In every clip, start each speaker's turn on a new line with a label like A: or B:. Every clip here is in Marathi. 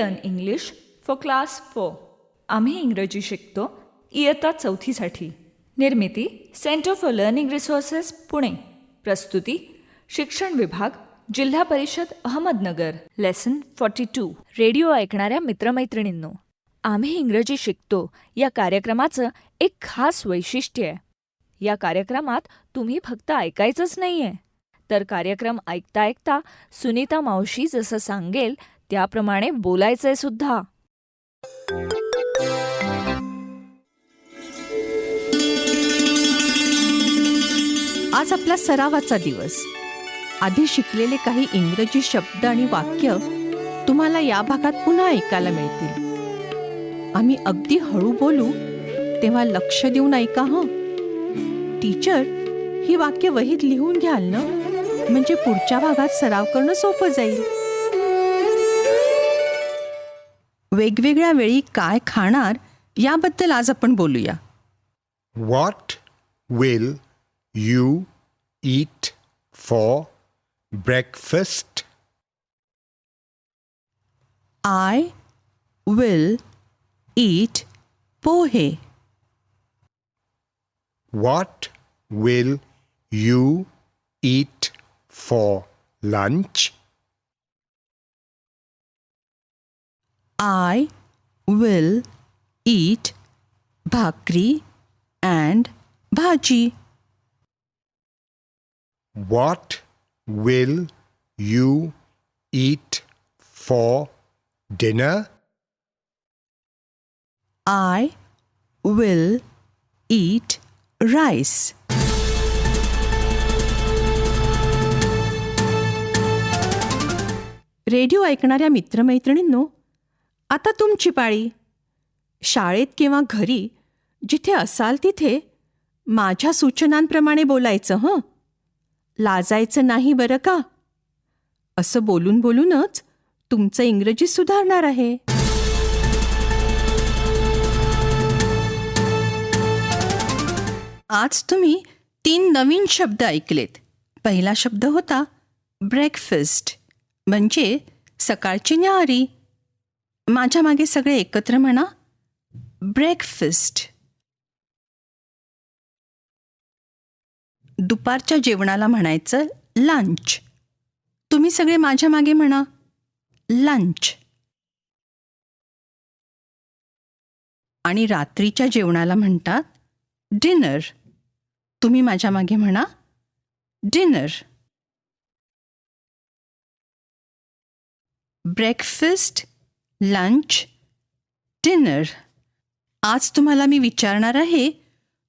A: Learn English for class four आम्ही इंग्रजी शिकतो इयत्ता चौथीसाठी. निर्मिती centre for learning resources Pune. प्रस्तुती शिक्षण विभाग जिल्हा परिषद Ahmednagar. Lesson forty two radio ऐकणाऱ्या मित्रमैत्रिणींनो आम्ही इंग्रजी शिकतो. या कार्यक्रमाचं एक खास वैशिष्ट्य आहे. या कार्यक्रमात तुम्ही फक्त ऐकायचंच नाहीये. तर कार्यक्रम ऐकता ऐकता सुनीता मावशी जसं सांगेल त्याप्रमाणे बोलायचंय सुद्धा.
B: आज आपला सरावाचा दिवस. आधी शिकलेले काही इंग्रजी शब्द आणि वाक्य तुम्हाला या भागात पुन्हा ऐकायला मिळतील. आम्ही अगदी हळू बोलू तेव्हा लक्ष देऊन ऐका हं. टीचर ही वाक्य वहीत लिहून घ्याल ना? म्हणजे पुढच्या भागात सराव करणं सोपं जाईल. वेगवेगळ्या वेळी काय खाणार याबद्दल आज आपण बोलूया.
C: What will you eat for breakfast
B: I will eat pohe.
C: What will you eat for lunch
B: I will eat bhakri and bhaji.
C: What will you eat for dinner?
B: I will eat rice. Radio ऐकणाऱ्या मित्रमैत्रिणींनो आता तुमची पाळी शाळेत किंवा घरी जिथे असाल तिथे माझ्या सूचनांप्रमाणे बोलायचं हं? लाजायचं नाही बरं का? असं बोलून बोलूनच तुमचं इंग्रजी सुधारणार आहे. आज तुम्ही तीन नवीन शब्द ऐकलेत. पहिला शब्द होता ब्रेकफास्ट म्हणजे सकाळची न्याहारी. माझ्या मागे सगळे एकत्र म्हणा ब्रेकफास्ट दुपारच्या जेवणाला म्हणायचं लंच तुम्ही सगळे माझ्या मागे म्हणा लंच आणि रात्रीच्या जेवणाला म्हणतात डिनर तुम्ही माझ्या मागे म्हणा डिनर ब्रेकफास्ट लंच डिनर. आज तुम्हाला मी विचारणार आहे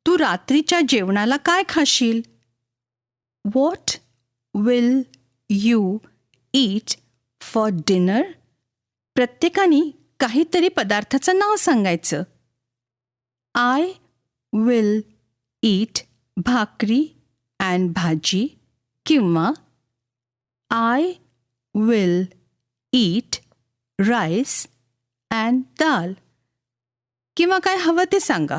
B: तू रात्रीच्या जेवणाला काय खाशील? What will you eat for dinner प्रत्येकाने काहीतरी पदार्थाचं नाव सांगायचं. I will eat bhakri and bhaji किंवा I will eat rice and dal किंवा काय हवं ते सांगा.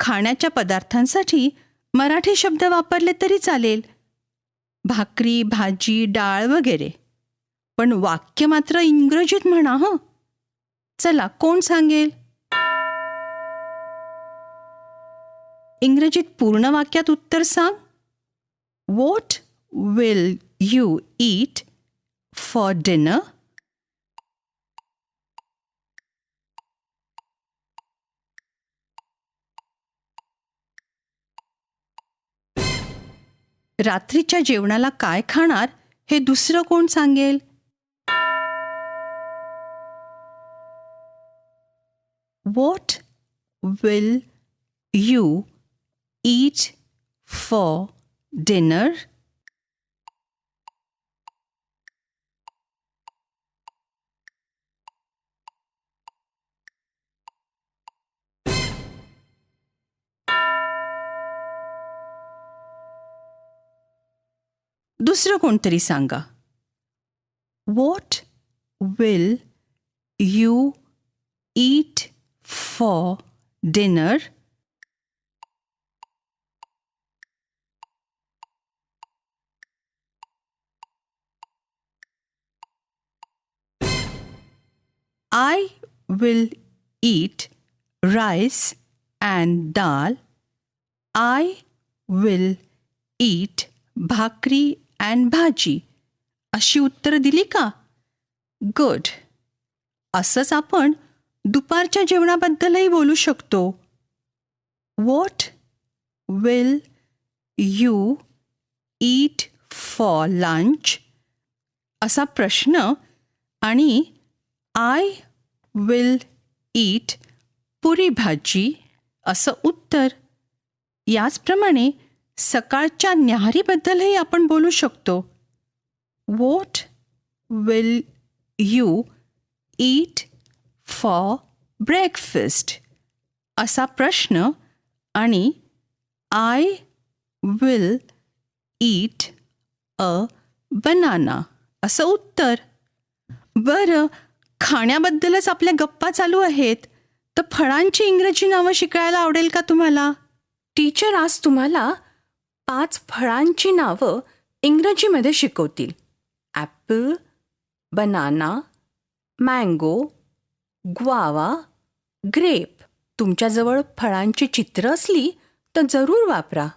B: खाण्याच्या पदार्थांसाठी मराठी शब्द वापरले तरी चालेल. भाकरी भाजी डाळ वगैरे. पण वाक्य मात्र इंग्रजीत म्हणा हं. चला कोण सांगेल? इंग्रजीत पूर्ण वाक्यात उत्तर सांग. What will you eat for dinner रात्रीच्या जेवणाला काय खाणार हे दुसरं कोण सांगेल? What will you eat for dinner दुसरं कोणतरी सांगा. What will you eat for dinner
D: I will eat rice and dal I will eat bhakri and bhaji अशी उत्तरं दिली का? गुड असंच आपण दुपारच्या जेवणाबद्दलही बोलू शकतो. What will you eat for lunch असा प्रश्न आणि आय विल ईट पुरी भाजी असं उत्तर. याचप्रमाणे सकाळच्या न्याहारीबद्दलही आपण बोलू शकतो. What will you eat for breakfast असा प्रश्न आणि I will eat a banana असं उत्तर. बरं खाण्याबद्दलच आपल्या गप्पा चालू आहेत. तर फळांची इंग्रजी नावं शिकायला आवडेल का तुम्हाला?
B: टीचर आज तुम्हाला पाच फळांची नावं इंग्रजीमध्ये शिकवतील. Apple banana mango guava grape. तुमच्याजवळ फळांची चित्र असली तर जरूर वापरा.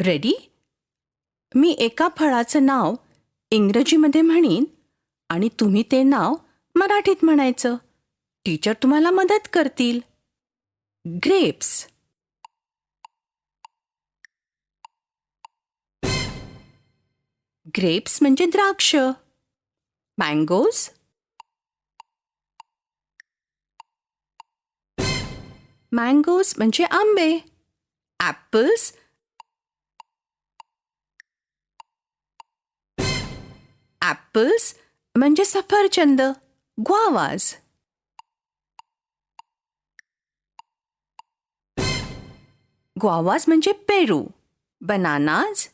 B: रेडी मी एका फळाचं नाव इंग्रजीमध्ये म्हणीन आणि तुम्ही ते नाव मराठीत म्हणायचं. टीचर तुम्हाला मदत करतील. ग्रेप्स. ग्रेप्स म्हणजे द्राक्ष. मँगोज. मँगोज म्हणजे आंबे. ॲपल्स. ॲपल्स म्हणजे सफरचंद ग्वावाज. ग्वावाज म्हणजे पेरू बनानाज.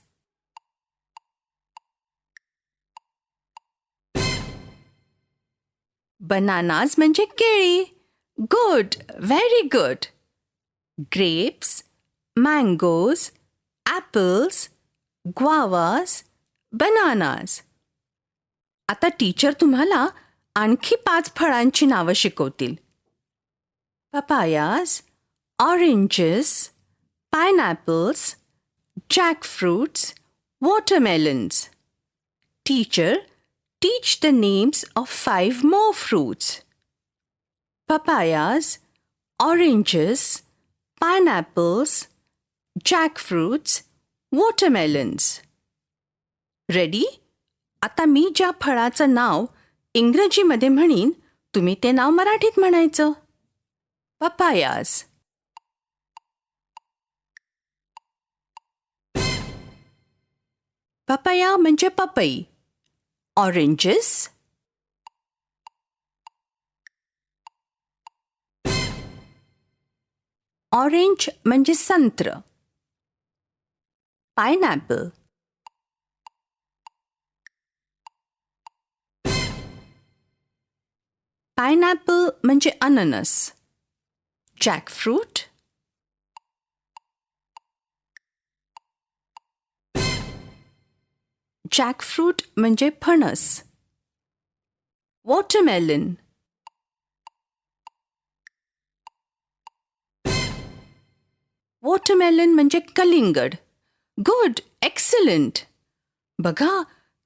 B: बनानाज म्हणजे केळी. Good very good grapes mangoes apples guavas bananas आता टीचर तुम्हाला आणखी पाच फळांची नावं शिकवतील. Papayas oranges pineapples jackfruits watermelons teacher teach the names of five more fruits papayas, oranges, pineapples, jackfruits, watermelons. Ready आता मी ज्या फळाचं नाव इंग्रजीमध्ये म्हणीन तुम्ही ते नाव मराठीत म्हणायचं पपायाज पपया म्हणजे पपई ऑरेंजेस ऑरेंज म्हणजे संत्र. पायनॅपल पायनॅपल म्हणजे अननस जॅकफ्रूट जॅकफ्रूट म्हणजे फणस. वॉटरमेलन वॉटरमेलन म्हणजे कलिंगड. गुड एक्सलंट बघा,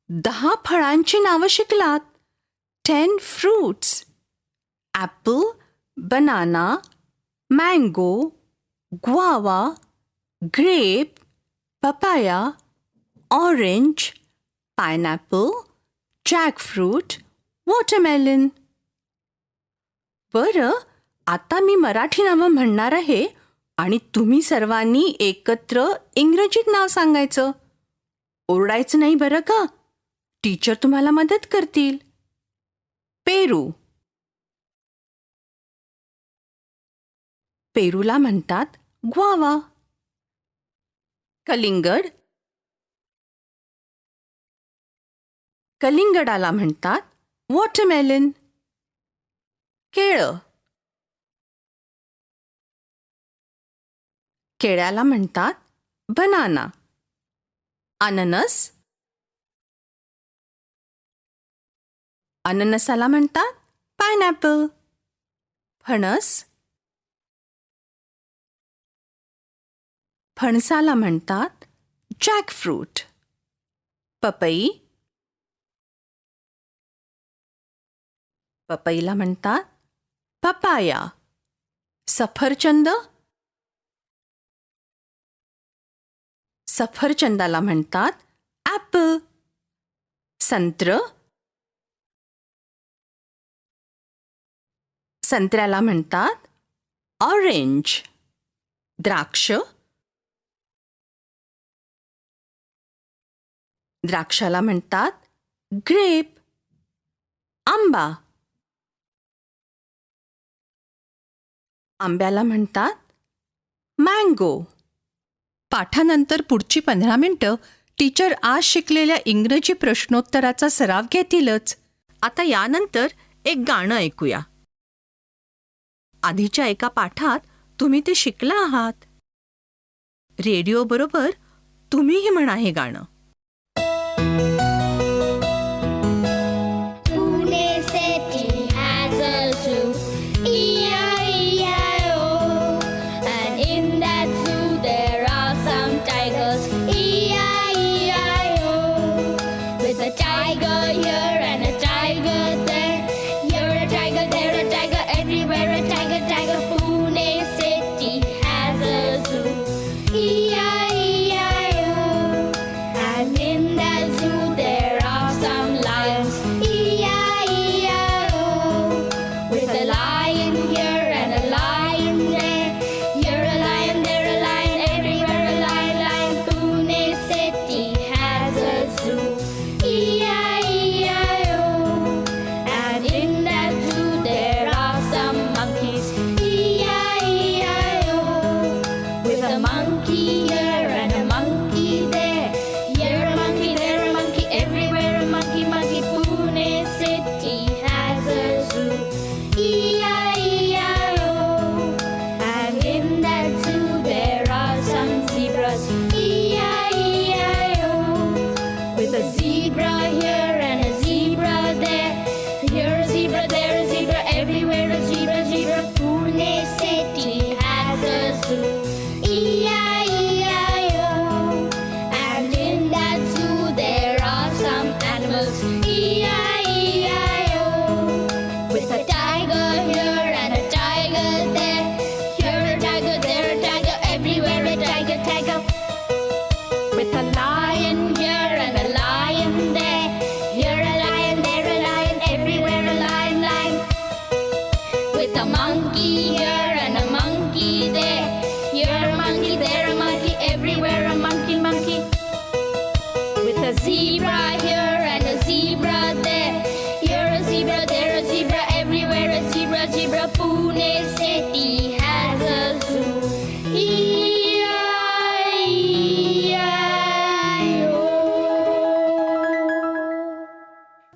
B: दहा फळांची नावं शिकलात. Ten fruits apple banana mango guava grape papaya orange pineapple jackfruit watermelon बरं आता मी मराठी नावं म्हणणार आहे आणि तुम्ही सर्वांनी एकत्र इंग्रजीत नाव सांगायचं. ओरडायचं नाही बरं का? टीचर तुम्हाला मदत करतील. पेरू. पेरूला म्हणतात ग्वावा. कलिंगड. कलिंगडाला म्हणतात वॉटरमेलन. केळं. केळ्याला म्हणतात बनाना. अननस. अननसाला म्हणतात पायनॅपल.
E: फणस. फणसाला म्हणतात जॅकफ्रूट. पपई. पपईला म्हणतात? पपाया. सफरचंद? सफरचंदाला म्हणतात ॲपल. संत्र? संत्र्याला म्हणतात ऑरेंज. द्राक्ष? द्राक्षाला म्हणतात ग्रेप. आंबा. आंब्याला म्हणतात मँगो.
B: पाठानंतर पुढची पंधरा मिनटं टीचर आज शिकलेल्या इंग्रजी प्रश्नोत्तराचा सराव घेतीलच.
E: आता यानंतर एक गाणं ऐकूया. आधीच्या एका पाठात तुम्ही ते शिकला आहात. रेडिओ बरोबर तुम्हीही म्हणा हे गाणं.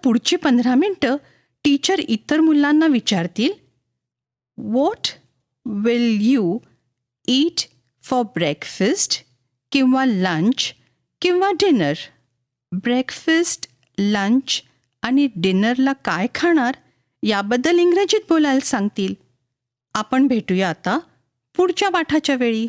B: पुढची पंधरा मिनटं टीचर इतर मुलांना विचारतील what will you eat for breakfast किंवा लंच किंवा डिनर ब्रेकफास्ट लंच आणि डिनरला काय खाणार याबद्दल इंग्रजीत बोलायला सांगतील. आपण भेटूया आता पुढच्या पाठाच्या वेळी.